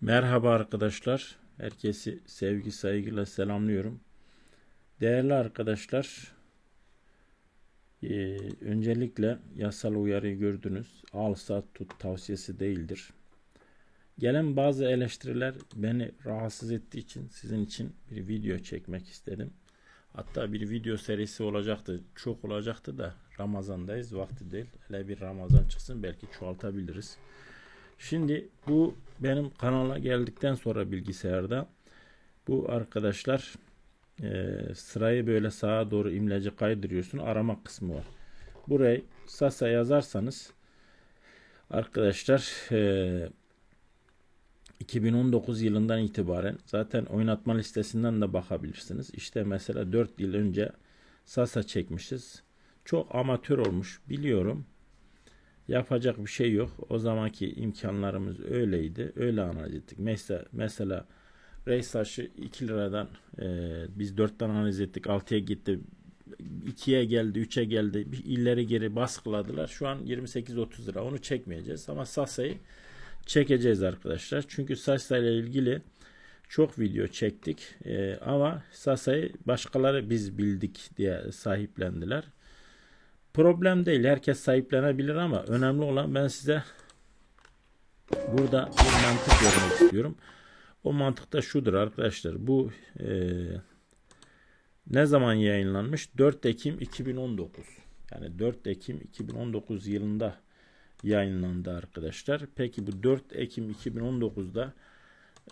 Merhaba arkadaşlar. Herkesi sevgi saygıyla selamlıyorum. Değerli arkadaşlar, eee, öncelikle yasal uyarıyı gördünüz. Al sat tut tavsiyesi değildir. Gelen bazı eleştiriler beni rahatsız ettiği için sizin için bir video çekmek istedim. Hatta bir video serisi olacaktı. Çok olacaktı da Ramazandayız. Vakti değil. Hele bir Ramazan çıksın belki çoğaltabiliriz. Şimdi bu benim kanala geldikten sonra bilgisayarda bu arkadaşlar e, sırayı böyle sağa doğru imleci kaydırıyorsun. Arama kısmı var. Burayı Sasa yazarsanız arkadaşlar e, 2019 yılından itibaren zaten oynatma listesinden de bakabilirsiniz. İşte mesela 4 yıl önce Sasa çekmişiz. Çok amatör olmuş biliyorum. Yapacak bir şey yok. O zamanki imkanlarımız öyleydi. Öyle analiz ettik. Mesela, mesela Reis taşı 2 liradan e, biz 4'ten analiz ettik. 6'ya gitti. 2'ye geldi, 3'e geldi. Bir ileri geri baskıladılar. Şu an 28-30 lira. Onu çekmeyeceğiz. Ama Sasa'yı çekeceğiz arkadaşlar. Çünkü Sasa ile ilgili çok video çektik. E, ama Sasa'yı başkaları biz bildik diye sahiplendiler. Problem değil. Herkes sahiplenebilir ama önemli olan ben size burada bir mantık vermek istiyorum. O mantık da şudur arkadaşlar. Bu e, ne zaman yayınlanmış? 4 Ekim 2019. Yani 4 Ekim 2019 yılında yayınlandı arkadaşlar. Peki bu 4 Ekim 2019'da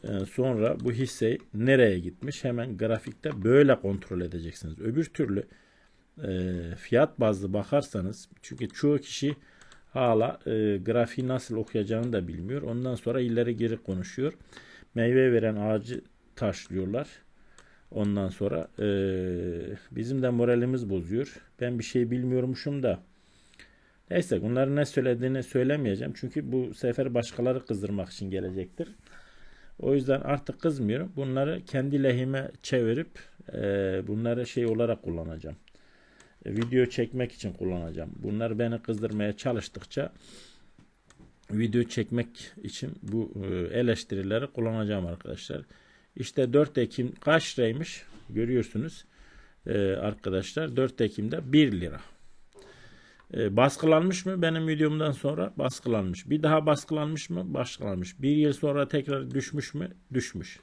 e, sonra bu hisse nereye gitmiş? Hemen grafikte böyle kontrol edeceksiniz. Öbür türlü e, fiyat bazlı bakarsanız çünkü çoğu kişi hala e, grafiği nasıl okuyacağını da bilmiyor. Ondan sonra ileri geri konuşuyor. Meyve veren ağacı taşlıyorlar. Ondan sonra e, bizim de moralimiz bozuyor. Ben bir şey bilmiyormuşum da. Neyse bunların ne söylediğini söylemeyeceğim. Çünkü bu sefer başkaları kızdırmak için gelecektir. O yüzden artık kızmıyorum. Bunları kendi lehime çevirip e, bunları şey olarak kullanacağım video çekmek için kullanacağım. Bunlar beni kızdırmaya çalıştıkça video çekmek için bu e, eleştirileri kullanacağım arkadaşlar. İşte 4 Ekim kaç liraymış görüyorsunuz ee, arkadaşlar 4 Ekim'de 1 lira. Ee, baskılanmış mı benim videomdan sonra? Baskılanmış. Bir daha baskılanmış mı? Baskılanmış. Bir yıl sonra tekrar düşmüş mü? Düşmüş.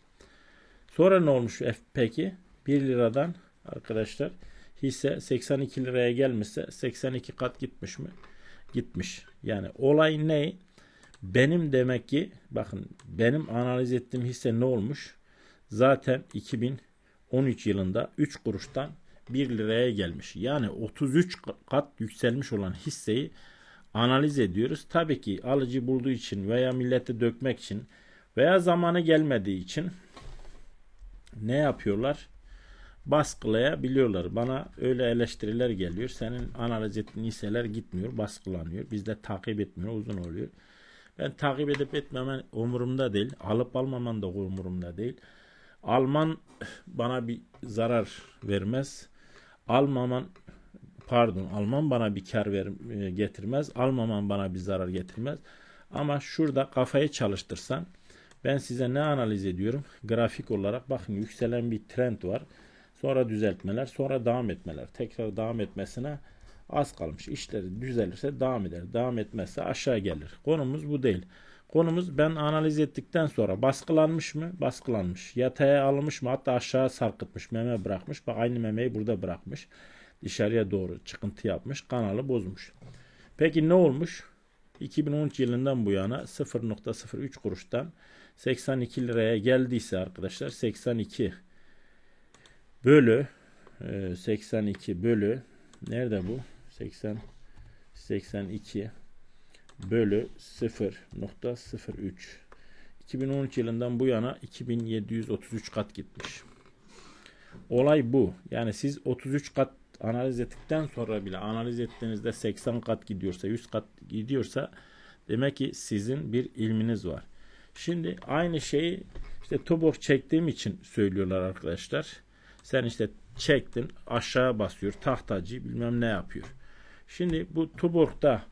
Sonra ne olmuş peki? 1 liradan arkadaşlar hisse 82 liraya gelmişse 82 kat gitmiş mi? Gitmiş. Yani olay ne? Benim demek ki bakın benim analiz ettiğim hisse ne olmuş? Zaten 2013 yılında 3 kuruştan 1 liraya gelmiş. Yani 33 kat yükselmiş olan hisseyi analiz ediyoruz. Tabii ki alıcı bulduğu için veya millete dökmek için veya zamanı gelmediği için ne yapıyorlar? Baskılayabiliyorlar. Bana öyle eleştiriler geliyor. Senin analiz ettiğin hisseler gitmiyor, baskılanıyor. Bizde takip etmiyor, uzun oluyor. Ben takip edip etmemen umurumda değil. Alıp almaman da umurumda değil. Alman bana bir zarar vermez. Almaman pardon alman bana bir kar ver, e, getirmez. Almaman bana bir zarar getirmez. Ama şurada kafayı çalıştırsan ben size ne analiz ediyorum? Grafik olarak bakın yükselen bir trend var. Sonra düzeltmeler, sonra devam etmeler. Tekrar devam etmesine az kalmış. İşleri düzelirse devam eder. Devam etmezse aşağı gelir. Konumuz bu değil. Konumuz ben analiz ettikten sonra baskılanmış mı? Baskılanmış. Yataya alınmış mı? Hatta aşağı sarkıtmış. Meme bırakmış. Bak aynı memeyi burada bırakmış. Dışarıya doğru çıkıntı yapmış. Kanalı bozmuş. Peki ne olmuş? 2013 yılından bu yana 0.03 kuruştan 82 liraya geldiyse arkadaşlar 82 bölü 82 e, bölü nerede bu? 80 82 bölü 0.03 2013 yılından bu yana 2733 kat gitmiş. Olay bu. Yani siz 33 kat analiz ettikten sonra bile analiz ettiğinizde 80 kat gidiyorsa 100 kat gidiyorsa demek ki sizin bir ilminiz var. Şimdi aynı şeyi işte Tuborg çektiğim için söylüyorlar arkadaşlar. Sen işte çektin aşağı basıyor tahtacı bilmem ne yapıyor. Şimdi bu Tuborg'da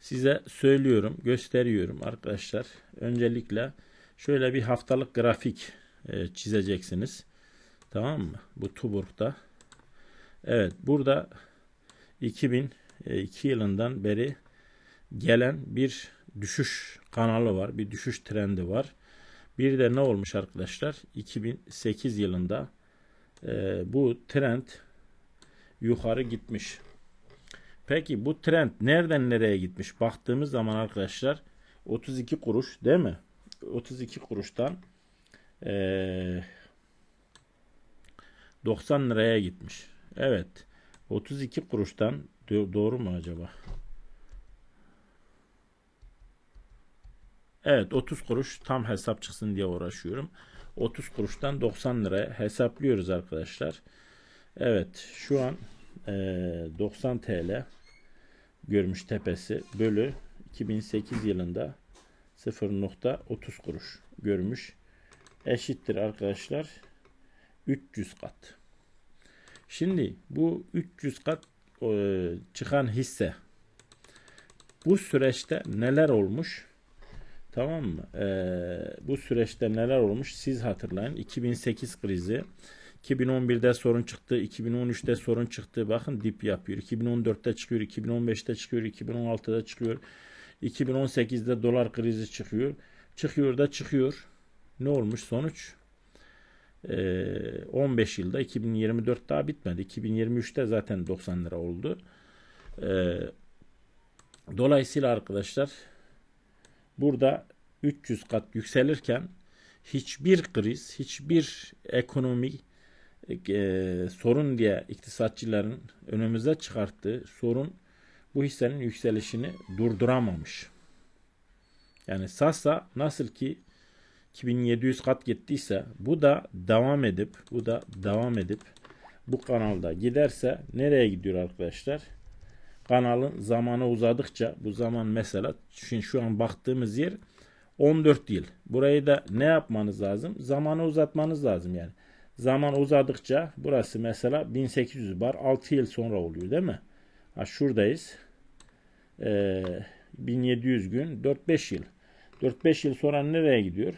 size söylüyorum, gösteriyorum arkadaşlar. Öncelikle şöyle bir haftalık grafik e, çizeceksiniz. Tamam mı? Bu Tuburg'da. Evet, burada 2002 yılından beri gelen bir düşüş kanalı var, bir düşüş trendi var. Bir de ne olmuş arkadaşlar? 2008 yılında e, bu trend yukarı gitmiş. Peki bu trend nereden nereye gitmiş? Baktığımız zaman arkadaşlar 32 kuruş değil mi? 32 kuruştan e, 90 liraya gitmiş. Evet. 32 kuruştan doğru mu acaba? Evet 30 kuruş tam hesap çıksın diye uğraşıyorum. 30 kuruştan 90 liraya hesaplıyoruz arkadaşlar. Evet şu an e, 90 TL görmüş tepesi bölü 2008 yılında 0.30 kuruş görmüş. Eşittir arkadaşlar 300 kat. Şimdi bu 300 kat e, çıkan hisse bu süreçte neler olmuş? Tamam mı? Ee, bu süreçte neler olmuş? Siz hatırlayın. 2008 krizi. 2011'de sorun çıktı. 2013'te sorun çıktı. Bakın dip yapıyor. 2014'te çıkıyor. 2015'te çıkıyor. 2016'da çıkıyor. 2018'de dolar krizi çıkıyor. Çıkıyor da çıkıyor. Ne olmuş sonuç? Ee, 15 yılda 2024 daha bitmedi. 2023'te zaten 90 lira oldu. Ee, dolayısıyla arkadaşlar burada 300 kat yükselirken hiçbir kriz, hiçbir ekonomi e, sorun diye iktisatçıların önümüze çıkarttığı sorun bu hissenin yükselişini durduramamış. Yani Sasa nasıl ki 2700 kat gittiyse bu da devam edip bu da devam edip bu kanalda giderse nereye gidiyor arkadaşlar? Kanalın zamanı uzadıkça bu zaman mesela şimdi şu an baktığımız yer 14 yıl. Burayı da ne yapmanız lazım? Zamanı uzatmanız lazım yani. Zaman uzadıkça burası mesela 1800 bar 6 yıl sonra oluyor değil mi? Ha şuradayız. Ee, 1700 gün 4-5 yıl. 4-5 yıl sonra nereye gidiyor?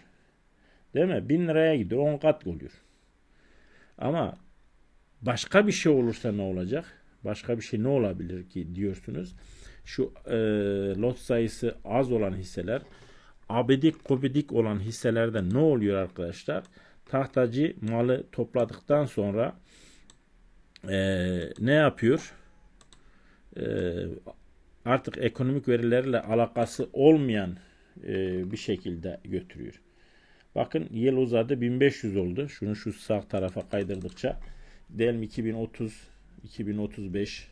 Değil mi? 1000 liraya gidiyor. 10 kat oluyor. Ama başka bir şey olursa ne olacak? Başka bir şey ne olabilir ki diyorsunuz. Şu e, lot sayısı az olan hisseler abidik kobidik olan hisselerde ne oluyor arkadaşlar? Tahtacı malı topladıktan sonra e, ne yapıyor? E, artık ekonomik verilerle alakası olmayan e, bir şekilde götürüyor. Bakın yıl uzadı 1500 oldu. Şunu şu sağ tarafa kaydırdıkça diyelim 2030 2035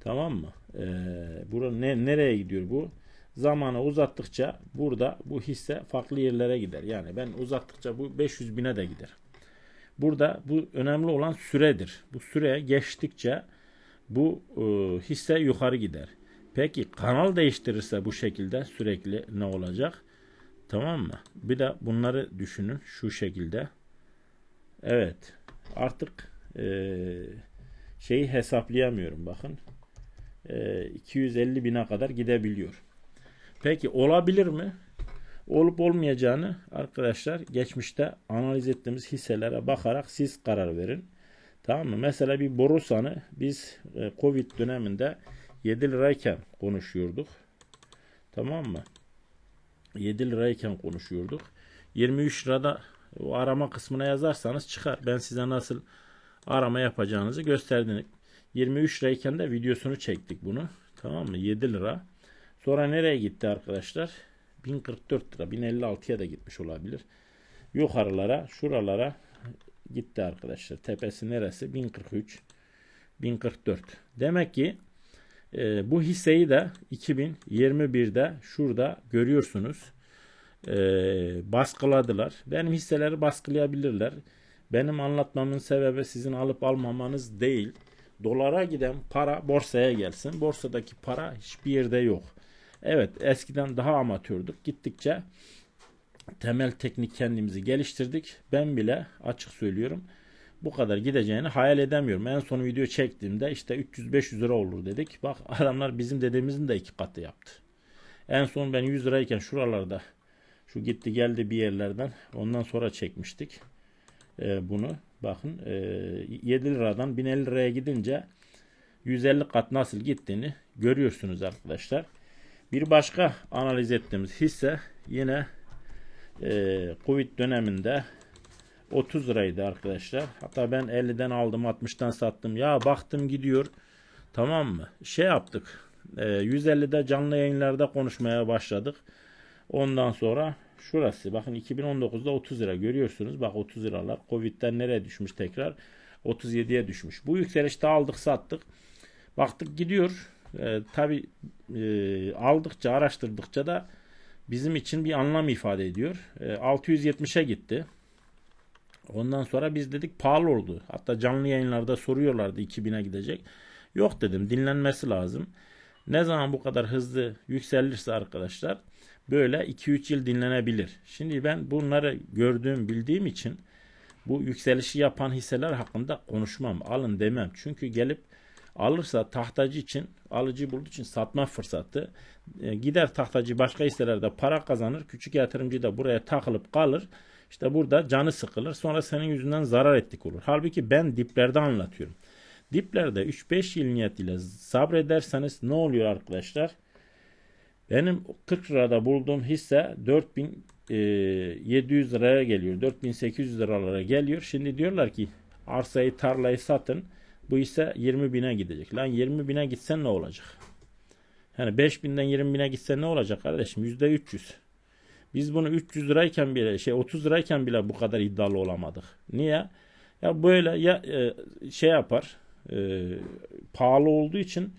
tamam mı? Ee, burada ne, nereye gidiyor bu? Zamanı uzattıkça burada bu hisse farklı yerlere gider. Yani ben uzattıkça bu 500 bine de gider. Burada bu önemli olan süredir. Bu süre geçtikçe bu e, hisse yukarı gider. Peki kanal değiştirirse bu şekilde sürekli ne olacak? Tamam mı? Bir de bunları düşünün şu şekilde. Evet. Artık eee şeyi hesaplayamıyorum bakın. E, 250 bine kadar gidebiliyor. Peki olabilir mi? Olup olmayacağını arkadaşlar geçmişte analiz ettiğimiz hisselere bakarak siz karar verin. Tamam mı? Mesela bir Borusan'ı biz e, Covid döneminde 7 lirayken konuşuyorduk. Tamam mı? 7 lirayken konuşuyorduk. 23 lirada o arama kısmına yazarsanız çıkar. Ben size nasıl arama yapacağınızı gösterdik. 23 lirayken de videosunu çektik bunu. Tamam mı? 7 lira. Sonra nereye gitti arkadaşlar? 1044 lira. 1056'ya da gitmiş olabilir. Yukarılara, şuralara gitti arkadaşlar. Tepesi neresi? 1043. 1044. Demek ki e, bu hisseyi de 2021'de şurada görüyorsunuz. E, baskıladılar. Benim hisseleri baskılayabilirler. Benim anlatmamın sebebi sizin alıp almamanız değil. Dolara giden para borsaya gelsin. Borsadaki para hiçbir yerde yok. Evet eskiden daha amatördük. Gittikçe temel teknik kendimizi geliştirdik. Ben bile açık söylüyorum bu kadar gideceğini hayal edemiyorum. En son video çektiğimde işte 300-500 lira olur dedik. Bak adamlar bizim dediğimizin de iki katı yaptı. En son ben 100 lirayken şuralarda şu gitti geldi bir yerlerden ondan sonra çekmiştik e, bunu. Bakın e, 7 liradan 1050 liraya gidince 150 kat nasıl gittiğini görüyorsunuz arkadaşlar. Bir başka analiz ettiğimiz hisse yine e, Covid döneminde 30 liraydı arkadaşlar. Hatta ben 50'den aldım 60'tan sattım. Ya baktım gidiyor. Tamam mı? Şey yaptık. E, 150'de canlı yayınlarda konuşmaya başladık. Ondan sonra şurası bakın 2019'da 30 lira görüyorsunuz. Bak 30 liralar. Covid'den nereye düşmüş tekrar? 37'ye düşmüş. Bu yükselişte aldık sattık. Baktık gidiyor. E, Tabi e, aldıkça araştırdıkça da bizim için bir anlam ifade ediyor. E, 670'e gitti. Ondan sonra biz dedik pahalı oldu. Hatta canlı yayınlarda soruyorlardı 2000'e gidecek. Yok dedim dinlenmesi lazım. Ne zaman bu kadar hızlı yükselirse arkadaşlar böyle 2-3 yıl dinlenebilir. Şimdi ben bunları gördüğüm bildiğim için bu yükselişi yapan hisseler hakkında konuşmam. Alın demem. Çünkü gelip alırsa tahtacı için alıcı bulduğu için satma fırsatı e, gider tahtacı başka hisselerde para kazanır. Küçük yatırımcı da buraya takılıp kalır. İşte burada canı sıkılır. Sonra senin yüzünden zarar ettik olur. Halbuki ben diplerde anlatıyorum. Diplerde 3-5 yıl niyetiyle sabrederseniz ne oluyor arkadaşlar? Benim 40 lirada bulduğum hisse 4700 e, liraya geliyor. 4800 liralara geliyor. Şimdi diyorlar ki arsayı tarlayı satın. Bu ise 20 bine gidecek. Lan 20 bine gitsen ne olacak? Yani 5 binden 20 bine gitsen ne olacak kardeşim? %300. Biz bunu 300 lirayken bile şey 30 lirayken bile bu kadar iddialı olamadık. Niye? Ya böyle ya e, şey yapar e, pahalı olduğu için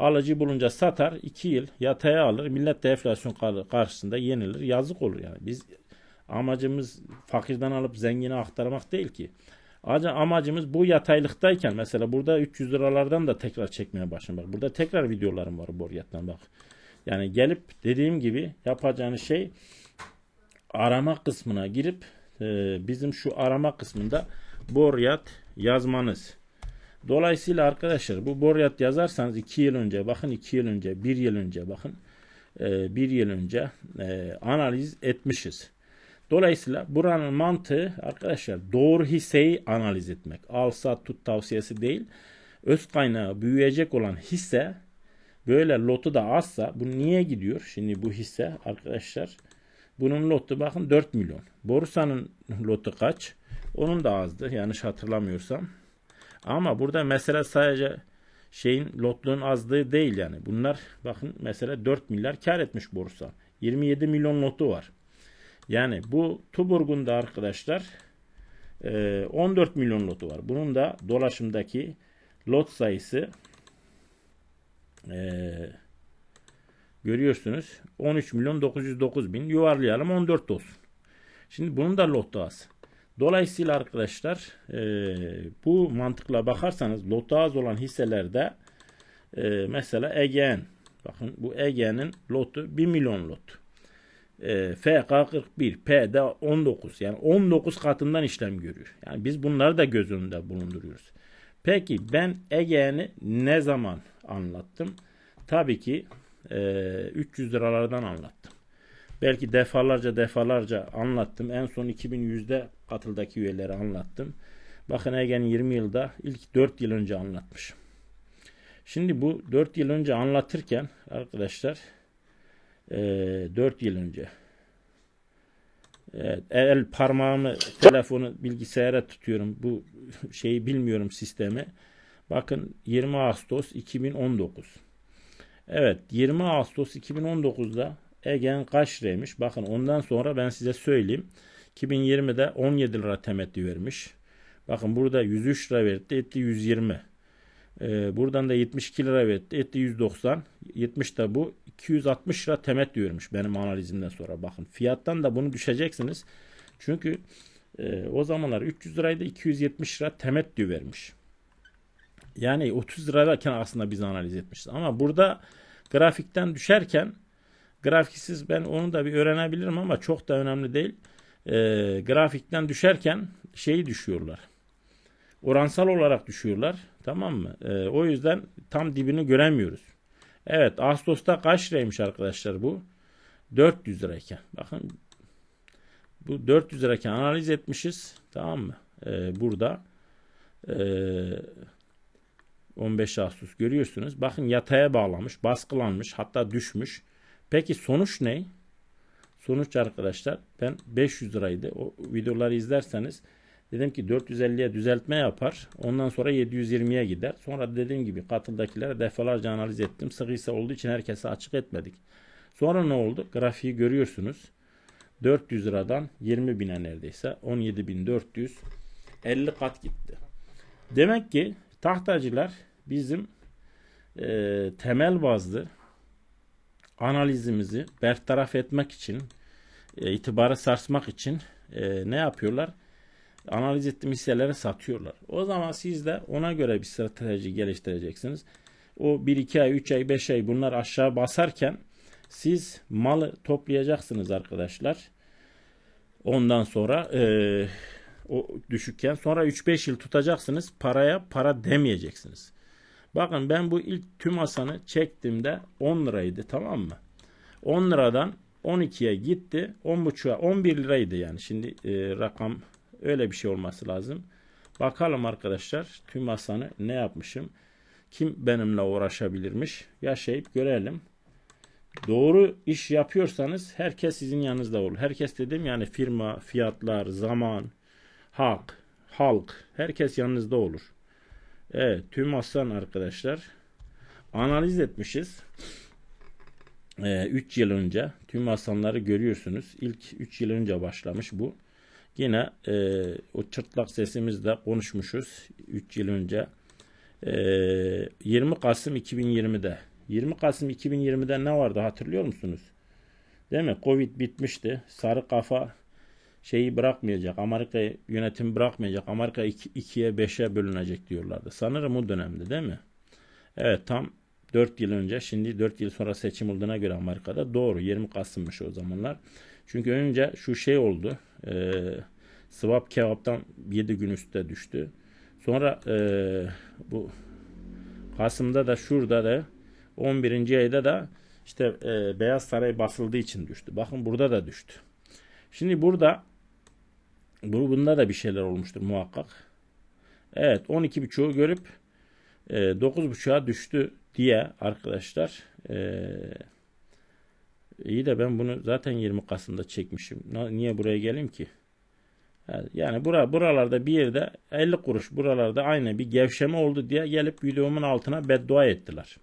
alıcı bulunca satar 2 yıl yataya alır. Millet de enflasyon karşısında yenilir. Yazık olur yani. Biz amacımız fakirden alıp zengine aktarmak değil ki. Amacımız bu yataylıktayken mesela burada 300 liralardan da tekrar çekmeye başlamak. Bak burada tekrar videolarım var Boryat'tan bak. Yani gelip dediğim gibi yapacağınız şey arama kısmına girip e, bizim şu arama kısmında Boryat yazmanız. Dolayısıyla arkadaşlar bu Boryat yazarsanız 2 yıl önce bakın 2 yıl önce 1 yıl önce bakın 1 e, yıl önce e, analiz etmişiz. Dolayısıyla buranın mantığı arkadaşlar doğru hisseyi analiz etmek. Al sat tut tavsiyesi değil. Öz kaynağı büyüyecek olan hisse böyle lotu da azsa bu niye gidiyor? Şimdi bu hisse arkadaşlar bunun lotu bakın 4 milyon. Borsanın lotu kaç? Onun da azdı yanlış hatırlamıyorsam. Ama burada mesele sadece şeyin lotluğun azlığı değil yani. Bunlar bakın mesela 4 milyar kar etmiş borsa. 27 milyon lotu var. Yani bu Tuburg'un da arkadaşlar 14 e, milyon lotu var. Bunun da dolaşımdaki lot sayısı e, görüyorsunuz 13 milyon 909 bin yuvarlayalım 14 olsun. Şimdi bunun da lotu az. Dolayısıyla arkadaşlar e, bu mantıkla bakarsanız lotu az olan hisselerde mesela Ege'nin bakın bu Ege'nin lotu 1 milyon lot e, FK41, P'de 19 yani 19 katından işlem görüyor. Yani biz bunları da göz önünde bulunduruyoruz. Peki ben Ege'ni ne zaman anlattım? Tabii ki e, 300 liralardan anlattım. Belki defalarca defalarca anlattım. En son 2100'de katıldaki üyeleri anlattım. Bakın Ege'nin 20 yılda ilk 4 yıl önce anlatmışım. Şimdi bu 4 yıl önce anlatırken arkadaşlar e, ee, 4 yıl önce. Evet, el parmağımı telefonu bilgisayara tutuyorum. Bu şeyi bilmiyorum sistemi. Bakın 20 Ağustos 2019. Evet 20 Ağustos 2019'da Egen kaç liraymış? Bakın ondan sonra ben size söyleyeyim. 2020'de 17 lira temettü vermiş. Bakın burada 103 lira verdi etti 120. Ee, buradan da 72 lira verdi etti 190. 70 de bu 260 lira temet diyormuş benim analizimden sonra. Bakın fiyattan da bunu düşeceksiniz. Çünkü e, o zamanlar 300 liraydı 270 lira temet diyor vermiş. Yani 30 lirayken aslında biz analiz etmişiz. Ama burada grafikten düşerken grafiksiz ben onu da bir öğrenebilirim ama çok da önemli değil. E, grafikten düşerken şeyi düşüyorlar. Oransal olarak düşüyorlar. Tamam mı? E, o yüzden tam dibini göremiyoruz. Evet Ağustos'ta kaç liraymış arkadaşlar bu? 400 lirayken. Bakın bu 400 lirayken analiz etmişiz. Tamam mı? Ee, burada ee, 15 Ağustos görüyorsunuz. Bakın yataya bağlamış, baskılanmış, hatta düşmüş. Peki sonuç ne? Sonuç arkadaşlar ben 500 liraydı. O videoları izlerseniz dedim ki 450'ye düzeltme yapar. Ondan sonra 720'ye gider. Sonra dediğim gibi katıldakilere defalarca analiz ettim. Sıkıysa olduğu için herkese açık etmedik. Sonra ne oldu? Grafiği görüyorsunuz. 400 liradan 20 bine neredeyse 17.400 50 kat gitti. Demek ki tahtacılar bizim e, temel bazlı analizimizi bertaraf etmek için e, itibarı sarsmak için e, ne yapıyorlar? Analiz ettiğim hisseleri satıyorlar. O zaman siz de ona göre bir strateji geliştireceksiniz. O 1-2 ay, 3 ay, 5 ay bunlar aşağı basarken siz malı toplayacaksınız arkadaşlar. Ondan sonra e, o düşükken sonra 3-5 yıl tutacaksınız. Paraya para demeyeceksiniz. Bakın ben bu ilk tüm asanı çektiğimde 10 liraydı tamam mı? 10 liradan 12'ye gitti. 10.5'a 11 liraydı yani. Şimdi e, rakam öyle bir şey olması lazım. Bakalım arkadaşlar tüm asanı ne yapmışım? Kim benimle uğraşabilirmiş? Yaşayıp görelim. Doğru iş yapıyorsanız herkes sizin yanınızda olur. Herkes dedim yani firma, fiyatlar, zaman, hak, halk herkes yanınızda olur. Evet tüm aslan arkadaşlar analiz etmişiz. 3 ee, yıl önce tüm aslanları görüyorsunuz. İlk 3 yıl önce başlamış bu. Yine e, o çırtlak sesimizde konuşmuşuz 3 yıl önce. E, 20 Kasım 2020'de 20 Kasım 2020'de ne vardı hatırlıyor musunuz? Değil mi? Covid bitmişti. Sarı kafa şeyi bırakmayacak. Amerika yönetim bırakmayacak. Amerika 2'ye 5'e bölünecek diyorlardı. Sanırım o dönemde değil mi? Evet tam 4 yıl önce şimdi 4 yıl sonra seçim olduğuna göre Amerika'da doğru 20 Kasım'mış o zamanlar. Çünkü önce şu şey oldu. E, swap kebaptan 7 gün üstte düştü. Sonra e, bu Kasım'da da şurada da 11. ayda da işte e, Beyaz Saray basıldığı için düştü. Bakın burada da düştü. Şimdi burada bu, bunda da bir şeyler olmuştur muhakkak. Evet 12.5'u görüp e, 9.5'a düştü diye arkadaşlar e, iyi de ben bunu zaten 20 Kasım'da çekmişim. Niye buraya geleyim ki? Yani bura, buralarda bir yerde 50 kuruş buralarda aynı bir gevşeme oldu diye gelip videomun altına beddua ettiler.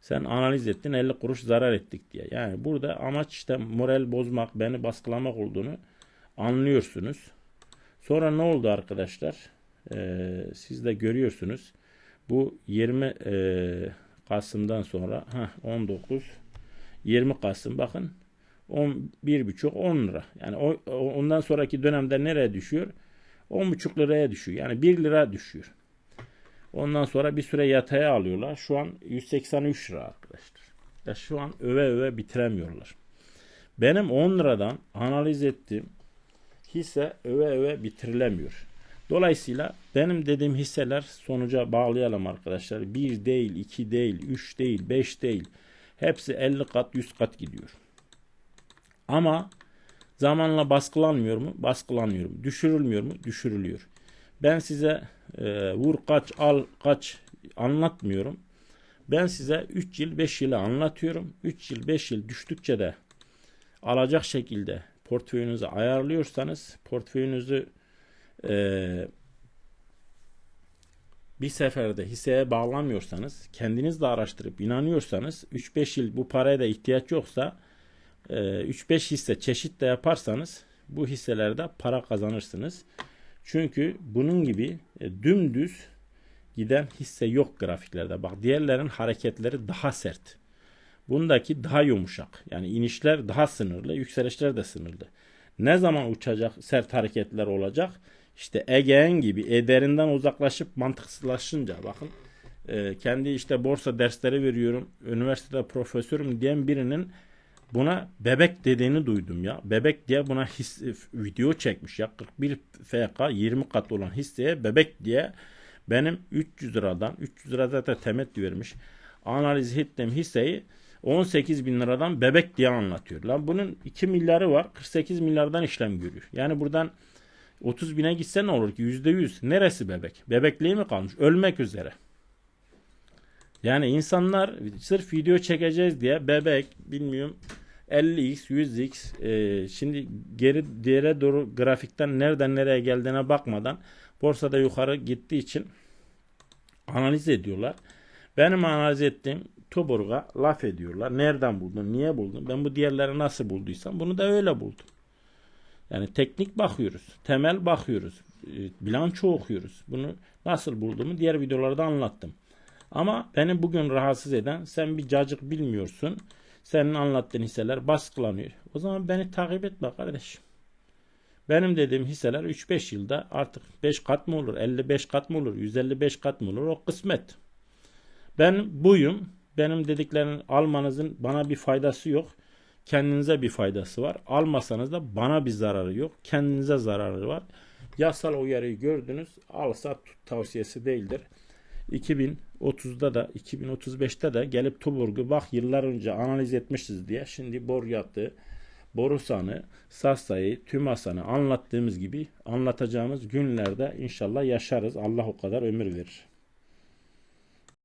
Sen analiz ettin 50 kuruş zarar ettik diye. Yani burada amaç işte moral bozmak, beni baskılamak olduğunu anlıyorsunuz. Sonra ne oldu arkadaşlar? Ee, siz de görüyorsunuz. Bu 20 e, Kasım'dan sonra heh, 19 20 Kasım bakın 11,5 10 lira. Yani o, ondan sonraki dönemde nereye düşüyor? 10,5 liraya düşüyor. Yani 1 lira düşüyor. Ondan sonra bir süre yataya alıyorlar. Şu an 183 lira arkadaşlar. Ya şu an öve öve bitiremiyorlar. Benim 10 liradan analiz ettiğim hisse öve öve bitirilemiyor. Dolayısıyla benim dediğim hisseler sonuca bağlayalım arkadaşlar. 1 değil, 2 değil, 3 değil, 5 değil. Hepsi 50 kat, 100 kat gidiyor. Ama zamanla baskılanmıyor mu? Baskılanmıyor mu? Düşürülmüyor mu? Düşürülüyor. Ben size e, vur kaç al kaç anlatmıyorum. Ben size 3 yıl 5 yılı anlatıyorum. 3 yıl 5 yıl düştükçe de alacak şekilde portföyünüzü ayarlıyorsanız portföyünüzü e, bir seferde hisseye bağlanmıyorsanız kendiniz de araştırıp inanıyorsanız 3-5 yıl bu paraya da ihtiyaç yoksa e, 3-5 hisse çeşit de yaparsanız bu hisselerde para kazanırsınız. Çünkü bunun gibi e, dümdüz giden hisse yok grafiklerde. Bak diğerlerin hareketleri daha sert. Bundaki daha yumuşak. Yani inişler daha sınırlı, yükselişler de sınırlı. Ne zaman uçacak sert hareketler olacak? İşte Ege'en gibi ederinden uzaklaşıp mantıksızlaşınca bakın e, kendi işte borsa dersleri veriyorum. Üniversitede profesörüm diyen birinin buna bebek dediğini duydum ya. Bebek diye buna his, video çekmiş ya. 41 FK 20 kat olan hisseye bebek diye benim 300 liradan 300 lira zaten temettü vermiş. analiz ettiğim hisseyi 18 bin liradan bebek diye anlatıyor. Lan bunun 2 milyarı var 48 milyardan işlem görüyor. Yani buradan 30 bine gitse ne olur ki? %100. Neresi bebek? Bebekliği mi kalmış? Ölmek üzere. Yani insanlar sırf video çekeceğiz diye bebek bilmiyorum 50x 100x e, şimdi geri diğere doğru grafikten nereden nereye geldiğine bakmadan borsada yukarı gittiği için analiz ediyorlar. Benim analiz ettiğim Tuborg'a laf ediyorlar. Nereden buldun? Niye buldun? Ben bu diğerleri nasıl bulduysam bunu da öyle buldum. Yani teknik bakıyoruz. Temel bakıyoruz. e, Bilanço okuyoruz. Bunu nasıl bulduğumu diğer videolarda anlattım. Ama beni bugün rahatsız eden sen bir cacık bilmiyorsun. Senin anlattığın hisseler baskılanıyor. O zaman beni takip etme kardeşim. Benim dediğim hisseler 3-5 yılda artık 5 kat mı olur, 55 kat mı olur, 155 kat mı olur o kısmet. Ben buyum. Benim dediklerini almanızın bana bir faydası yok. Kendinize bir faydası var. Almasanız da bana bir zararı yok. Kendinize zararı var. Yasal uyarıyı gördünüz. Alsa tut tavsiyesi değildir. 2030'da da 2035'te de gelip Tuburg'u bak yıllar önce analiz etmişiz diye şimdi Boryat'ı, Borusan'ı, Sassa'yı, Tümasan'ı anlattığımız gibi anlatacağımız günlerde inşallah yaşarız. Allah o kadar ömür verir.